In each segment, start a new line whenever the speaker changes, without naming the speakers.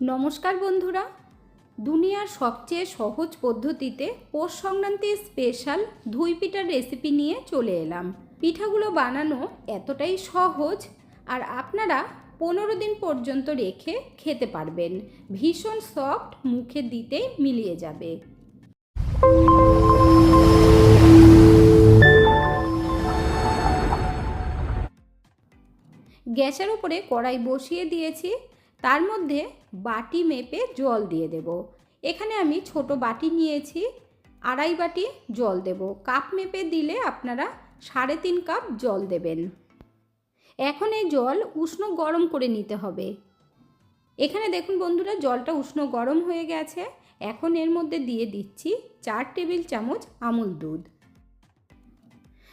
নমস্কার বন্ধুরা। দুনিয়ার সবচেয়ে সহজ পদ্ধতিতে পৌষ সংক্রান্তির স্পেশাল ধুই পিঠার রেসিপি নিয়ে চলে এলাম। পিঠাগুলো বানানো এতটাই সহজ আর আপনারা পনেরো দিন পর্যন্ত রেখে খেতে পারবেন। ভীষণ সফট মুখে দিতেই মিলিয়ে যাবে। গ্যাসের উপরে কড়াই বসিয়ে দিয়েছি। তার মধ্যে বাটি মেপে জল দিয়ে দেব। এখানে আমি ছোট বাটি নিয়েছি, আড়াই বাটি জল দেব। কাপ মেপে দিলে আপনারা সাড়ে তিন কাপ জল দেবেন। এখন এই জল উষ্ণ গরম করে নিতে হবে। এখানে দেখুন বন্ধুরা, জলটা উষ্ণ গরম হয়ে গেছে। এখন এর মধ্যে দিয়ে দিচ্ছি চার টেবিল চামচ আমুল দুধ।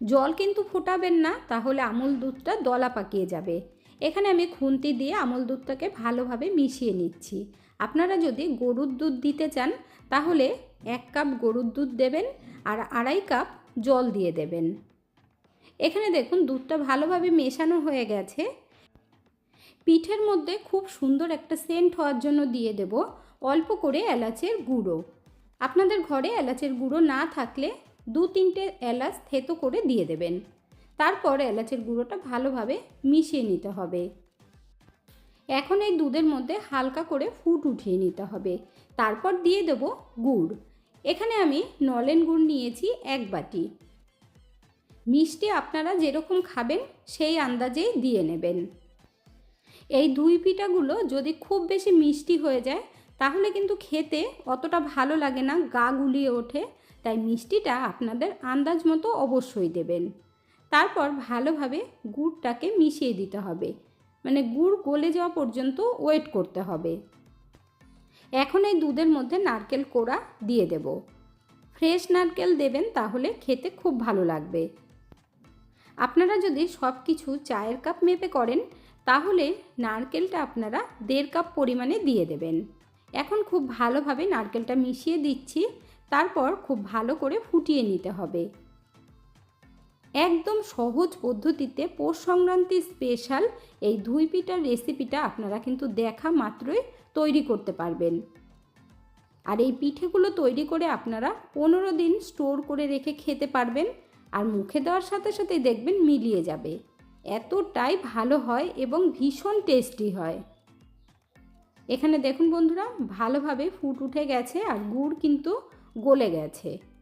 জল কিন্তু ফোটাবেন না, তাহলে আমুল দুধটা দলা পাকিয়ে যাবে। এখানে আমি খুন্তি দিয়ে আমল দুধটাকে ভালোভাবে মিশিয়ে নিচ্ছি। আপনারা যদি গরুর দুধ দিতে চান, তাহলে এক কাপ গরুর দুধ দেবেন আর আড়াই কাপ জল দিয়ে দেবেন। এখানে দেখুন, দুধটা ভালোভাবে মেশানো হয়ে গেছে। পিঠের মধ্যে খুব সুন্দর একটা সেন্ট হওয়ার জন্য দিয়ে দেব অল্প করে এলাচের গুঁড়ো। আপনাদের ঘরে এলাচের গুঁড়ো না থাকলে দু তিনটে এলাচ থেতো করে দিয়ে দেবেন। তারপর এলাচের গুঁড়োটা ভালোভাবে মিশিয়ে নিতে হবে। এখন এই দুধের মধ্যে হালকা করে ফুট উঠিয়ে নিতে হবে। তারপর দিয়ে দেব গুড়। এখানে আমি নলেন গুড় নিয়েছি এক বাটি। মিষ্টি আপনারা যেরকম খাবেন সেই আন্দাজেই দিয়ে নেবেন। এই দুই পিঠাগুলো যদি খুব বেশি মিষ্টি হয়ে যায়, তাহলে কিন্তু খেতে অতটা ভালো লাগে না, গা গুলিয়ে ওঠে। তাই মিষ্টিটা আপনাদের আন্দাজ মতো অবশ্যই দেবেন। তারপর ভালোভাবে গুড়টাকে মিশিয়ে দিতে হবে। মানে গুড় গলে যাওয়া পর্যন্ত ওয়েট করতে হবে। এখন এই দুধের মধ্যে নারকেল কোড়া দিয়ে দেব। ফ্রেশ নারকেল দেবেন তাহলে খেতে খুব ভালো লাগবে। আপনারা যদি সব কিছু চায়ের কাপ মেপে করেন, তাহলে নারকেলটা আপনারা দেড় কাপ পরিমাণে দিয়ে দেবেন। এখন খুব ভালোভাবে নারকেলটা মিশিয়ে দিচ্ছি, তারপর খুব ভালো করে ফুটিয়ে নিতে হবে। একদম সহজ পদ্ধতিতে পৌষ সংক্রান্তি স্পেশাল এই ধুই পিঠার রেসিপিটা আপনারা কিন্তু দেখা মাত্রই তৈরি করতে পারবেন। আর এই পিঠেগুলো তৈরি করে আপনারা পনেরো দিন স্টোর করে রেখে খেতে পারবেন আর মুখে দেওয়ার সাথে সাথেই দেখবেন মিলিয়ে যাবে। এতটাই ভালো হয় এবং ভীষণ টেস্টি হয়। এখানে দেখুন বন্ধুরা, ভালোভাবে ফুট উঠে গেছে আর গুড় কিন্তু গলে গেছে।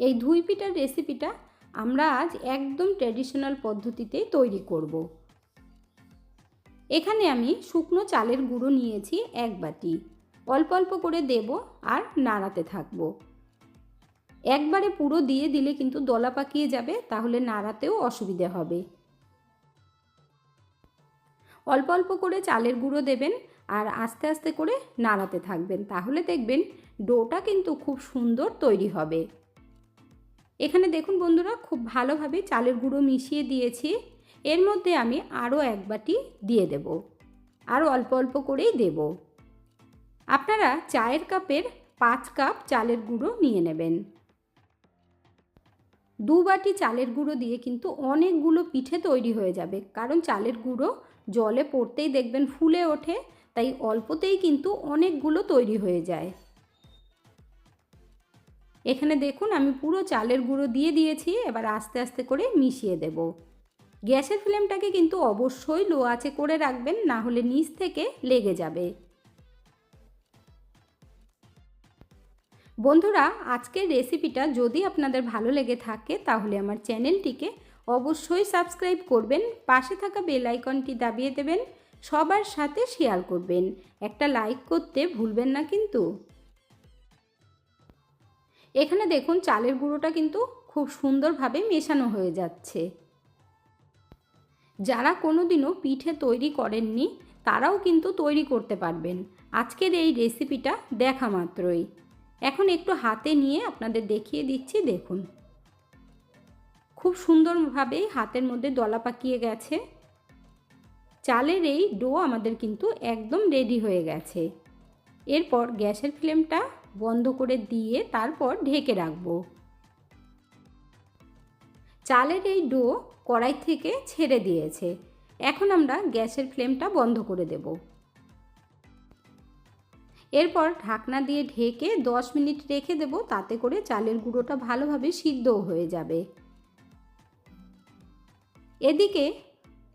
এই ধুই পিঠার রেসিপিটা আমরা আজ একদম ট্র্যাডিশনাল পদ্ধতিতেই তৈরি করব। এখানে আমি শুকনো চালের গুঁড়ো নিয়েছি এক বাটি। অল্প অল্প করে দেব আর নাড়াতে থাকব। একবারে পুরো দিয়ে দিলে কিন্তু দলা পাকিয়ে যাবে, তাহলে নাড়াতেও অসুবিধে হবে। অল্প অল্প করে চালের গুঁড়ো দেবেন আর আস্তে আস্তে করে নাড়াতে থাকবেন, তাহলে দেখবেন ডোটা কিন্তু খুব সুন্দর তৈরি হবে। এখানে দেখুন বন্ধুরা, খুব ভালোভাবে চালের গুঁড়ো মিশিয়ে দিয়েছি। এর মধ্যে আমি আরও এক বাটি দিয়ে দেব। আরও অল্প অল্প করেই দেব। আপনারা চায়ের কাপের পাঁচ কাপ চালের গুঁড়ো নিয়ে নেবেন। দু বাটি চালের গুঁড়ো দিয়ে কিন্তু অনেকগুলো পিঠে তৈরি হয়ে যাবে। কারণ চালের গুঁড়ো জলে পড়তেই দেখবেন ফুলে ওঠে, তাই অল্পতেই কিন্তু অনেকগুলো তৈরি হয়ে যায়। এখানে দেখুন, আমি পুরো চালের গুঁড়ো দিয়ে দিয়েছি, এবার আস্তে আস্তে করে মিশিয়ে দেব। গ্যাসের ফ্লেমটাকে কিন্তু অবশ্যই লো আছে করে রাখবেন, না হলে নিচ থেকে লেগে যাবে। বন্ধুরা, আজকের রেসিপিটা যদি আপনাদের ভালো লেগে থাকে, তাহলে আমার চ্যানেলটিকে অবশ্যই সাবস্ক্রাইব করবেন, পাশে থাকা বেল আইকনটি দাবিয়ে দেবেন, সবার সাথে শেয়ার করবেন। একটা লাইক করতে ভুলবেন না কিন্তু। এখানে দেখুন চালের গুঁড়োটা কিন্তু খুব সুন্দরভাবে মেশানো হয়ে যাচ্ছে। যারা কোনো দিনও পিঠে তৈরি করেননি, তারাও কিন্তু তৈরি করতে পারবেন। আজকের এই রেসিপিটা দেখা মাত্রই। এখন একটু হাতে নিয়ে আপনাদের দেখিয়ে দিচ্ছি, দেখুন। খুব সুন্দরভাবে হাতের মধ্যে দলা পাকিয়ে গেছে। চালের এই ডো আমাদের কিন্তু একদম রেডি হয়ে গেছে। এরপর গ্যাসের ফ্লেমটা বন্ধ করে দিয়ে তারপর ঢেকে রাখব। চালের এই ডো কড়াই থেকে ছেড়ে দিয়েছে। এখন আমরা গ্যাসের ফ্লেমটা বন্ধ করে দেব। এরপর ঢাকনা দিয়ে ঢেকে দশ মিনিট রেখে দেব, তাতে করে চালের গুঁড়োটা ভালোভাবে সিদ্ধও হয়ে যাবে। এদিকে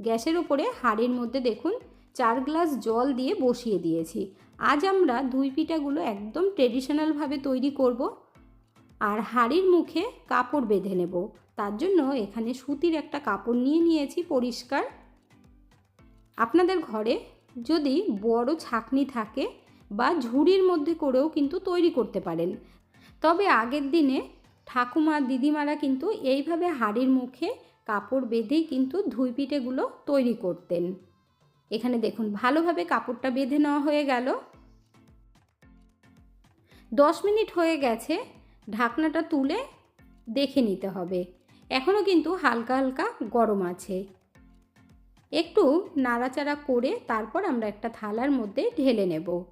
গ্যাসের ওপরে হাঁড়ির মধ্যে দেখুন, চার গ্লাস জল দিয়ে বসিয়ে দিয়েছি। আজ আমরা দুই পিঠাগুলো একদম ট্রেডিশনালভাবে তৈরি করব আর হাঁড়ির মুখে কাপড় বেঁধে নেব। তার জন্য এখানে সুতির একটা কাপড় নিয়ে নিয়েছি পরিষ্কার। আপনাদের ঘরে যদি বড় ছাকনি থাকে বা ঝুড়ির মধ্যে করেও কিন্তু তৈরি করতে পারেন। তবে আগের দিনে ঠাকুমা, দিদিমারা কিন্তু এইভাবে হাড়ির মুখে কাপড় বেঁধেই কিন্তু ধুই পিঠেগুলো তৈরি করতেন। এখানে দেখুন, ভালোভাবে কাপড়টা বেঁধে নেওয়া হয়ে গেল। দশ মিনিট হয়ে গেছে, ঢাকনাটা তুলে দেখে নিতে হবে। এখনও কিন্তু হালকা হালকা গরম আছে। একটু নাড়াচাড়া করে তারপর আমরা একটা থালার মধ্যে ঢেলে নেব।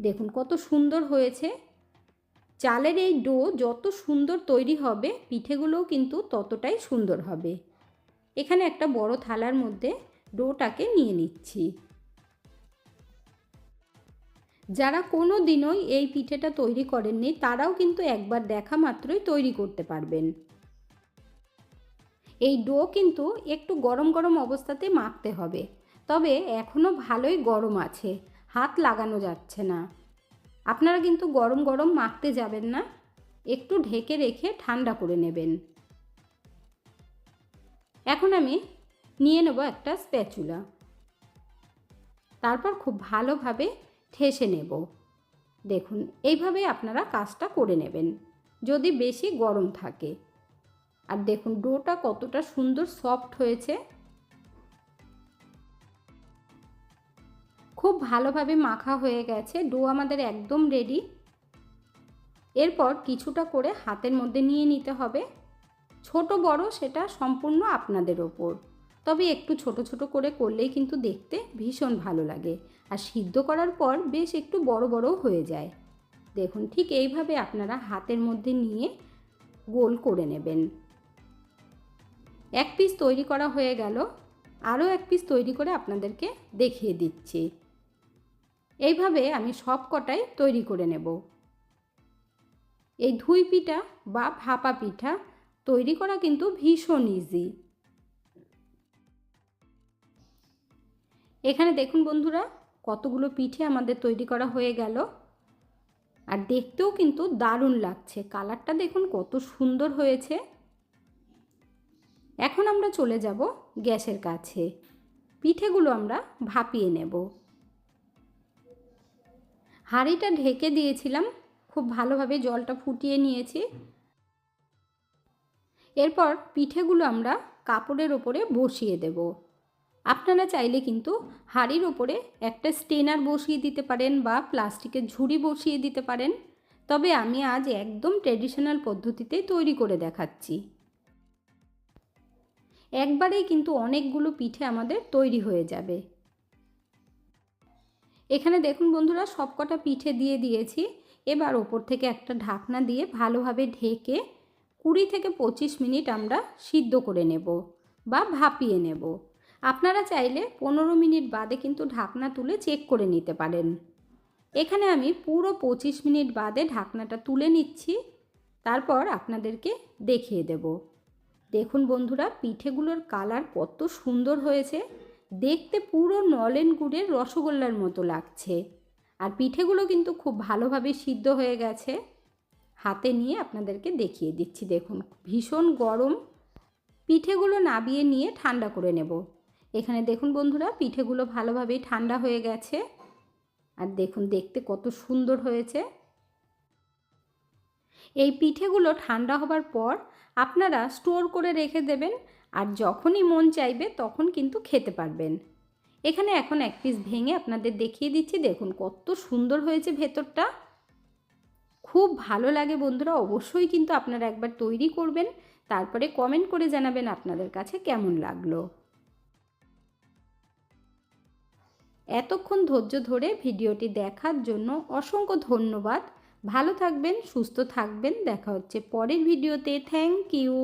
দেখুন কত সুন্দর হয়েছে। চালের এই ডো যত সুন্দর তৈরি হবে, পিঠেগুলোও কিন্তু ততটাই সুন্দর হবে। এখানে একটা বড় থালার মধ্যে ডোটাকে নিয়ে নিচ্ছি। যারা কোনো দিনই এই পিঠেটা তৈরি করেননি, তারাও কিন্তু একবার দেখা মাত্রই তৈরি করতে পারবেন। এই ডো কিন্তু একটু গরম গরম অবস্থাতে মাখতে হবে, তবে এখনও ভালোই গরম আছে, হাত লাগানো যাচ্ছে না। আপনারা কিন্তু গরম গরম মাখতে যাবেন না, একটু ঢেকে রেখে ঠান্ডা করে নেবেন। এখন আমি নিয়ে নেব একটা স্প্যাচুলা। তারপর খুব ভালোভাবে ঠেসে নেব। দেখুন এইভাবে আপনারা কাজটা করে নেবেন, যদি বেশি গরম থাকে। আর দেখুন, ডোটা কতটা সুন্দর সফট হয়েছে। খুব ভালোভাবে মাখা হয়ে গেছে, ডো আমাদের একদম রেডি। এরপর কিছুটা করে হাতের মধ্যে নিয়ে নিতে হবে। ছোট বড় সেটা সম্পূর্ণ আপনাদের ওপর। তবে একটু ছোট ছোট করে করলেই কিন্তু দেখতে ভীষণ ভালো লাগে। আর সিদ্ধ করার পর বেশ একটু বড় বড়ও হয়ে যায়। দেখুন, ঠিক এইভাবে আপনারা হাতের মধ্যে নিয়ে গোল করে নেবেন। এক পিস তৈরি করা হয়ে গেল। আরও এক পিস তৈরি করে আপনাদেরকে দেখিয়ে দিচ্ছি। এইভাবে আমি সব কটাই তৈরি করে নেব। এই ধুই পিঠা বা ভাপা পিঠা তৈরি করা কিন্তু ভীষণ ইজি এখানে দেখুন বন্ধুরা, কতগুলো পিঠে আমাদের তৈরি করা হয়ে গেল। আর দেখতেও কিন্তু দারুণ লাগছে। কালারটা দেখুন কত সুন্দর হয়েছে। এখন আমরা চলে যাব গ্যাসের কাছে। পিঠেগুলো আমরা ভাপিয়ে নেব। হাঁড়িটা ঢেকে দিয়েছিলাম। খুব ভালোভাবে জলটা ফুটিয়ে নিয়েছি। এরপর পিঠেগুলো আমরা কাপড়ের ওপরে বসিয়ে দেব। আপনারা চাইলে কিন্তু হাঁড়ির ওপরে একটা স্টেনার বসিয়ে দিতে পারেন বা প্লাস্টিকের ঝুড়ি বসিয়ে দিতে পারেন। তবে আমি আজ একদম ট্রেডিশনাল পদ্ধতিতে তৈরি করে দেখাচ্ছি। একবারেই কিন্তু অনেকগুলো পিঠে আমাদের তৈরি হয়ে যাবে। এখানে দেখুন বন্ধুরা, সবকটা পিঠে দিয়ে দিয়েছি। এবার ওপর থেকে একটা ঢাকনা দিয়ে ভালোভাবে ঢেকে কুড়ি থেকে পঁচিশ মিনিট আমরা সিদ্ধ করে নেব বা ভাপিয়ে নেব। আপনারা চাইলে পনেরো মিনিট বাদে কিন্তু ঢাকনা তুলে চেক করে নিতে পারেন। এখানে আমি পুরো পঁচিশ মিনিট বাদে ঢাকনাটা তুলে নিচ্ছি। তারপর আপনাদেরকে দেখিয়ে দেব। দেখুন বন্ধুরা, পিঠেগুলোর কালার কত সুন্দর হয়েছে। দেখতে পুরো নলেন গুড়ের রসগোল্লার মতো লাগছে। আর পিঠেগুলো কিন্তু খুব ভালোভাবে সিদ্ধ হয়ে গেছে। হাতে নিয়ে আপনাদেরকে দেখিয়ে দিচ্ছি। দেখুন, ভীষণ গরম। পিঠেগুলো নাবিয়ে নিয়ে ঠান্ডা করে নেব। এখানে দেখুন বন্ধুরা, পিঠেগুলো ভালোভাবেই ঠান্ডা হয়ে গেছে। আর দেখুন, দেখতে কত সুন্দর হয়েছে। এই পিঠেগুলো ঠান্ডা হবার পর আপনারা স্টোর করে রেখে দেবেন আর যখনই মন চাইবে তখন কিন্তু খেতে পারবেন। এখানে এখন এক পিস ভেঙে আপনাদের দেখিয়ে দিচ্ছি। দেখুন, কত সুন্দর হয়েছে ভেতরটা। খুব ভালো লাগে বন্ধুরা, অবশ্যই কিন্তু আপনারা একবার তৈরি করবেন। তারপরে কমেন্ট করে জানাবেন আপনাদের কাছে কেমন লাগল। এতক্ষণ ধৈর্য ধরে ভিডিওটি দেখার জন্য অসংখ্য ধন্যবাদ। ভালো থাকবেন, সুস্থ থাকবেন। দেখা হচ্ছে পরের ভিডিওতে। Thank you